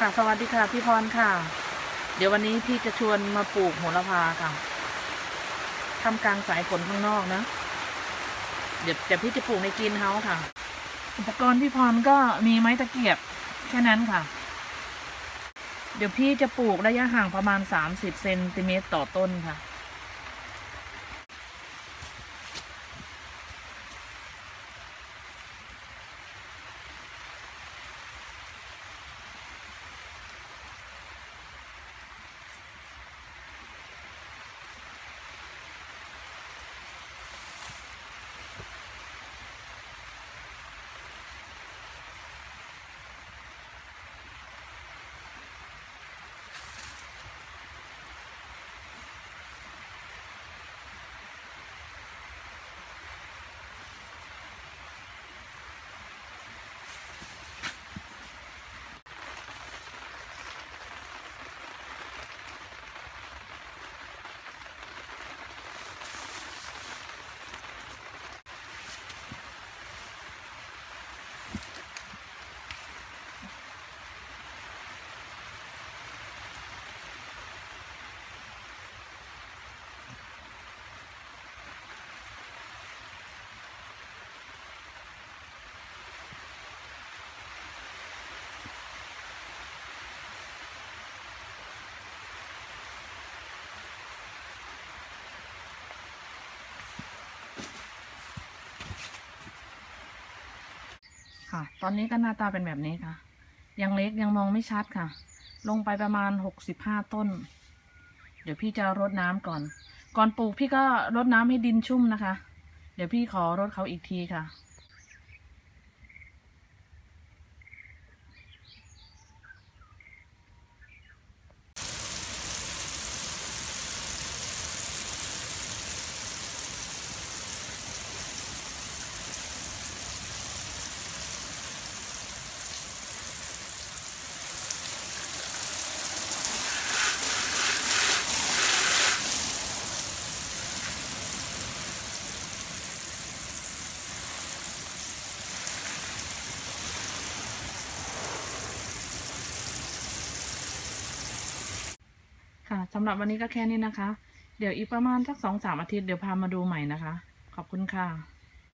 ค่ะสวัสดีค่ะพี่พรค่ะ เดี๋ยววันนี้พี่จะชวนมาปลูกโหระพาค่ะทำกลางสายฝนข้างนอกนะ เดี๋ยวเดี๋ยวพี่จะปลูกในกินเฮาส์ค่ะ อุปกรณ์พี่พรก็มีไม้ตะเกียบแค่นั้นค่ะ เดี๋ยวพี่จะปลูกระยะห่างประมาณ 30เซนติเมตรต่อต้นค่ะ ค่ะ ตอนนี้ก็หน้าตาเป็นแบบนี้ค่ะ ยังเล็กยังมองไม่ชัดค่ะ ลงไปประมาณหกสิบห้าต้น เดี๋ยวพี่จะรดน้ำก่อน ก่อนปลูกพี่ก็รดน้ำให้ดินชุ่มนะคะ เดี๋ยวพี่ขอรดเขาอีกทีค่ะ สำหรับวันนี้ก็แค่นี้นะคะ เดี๋ยวอีกประมาณสักสองสามอาทิตย์เดี๋ยวพามาดูใหม่นะคะ ขอบคุณค่ะ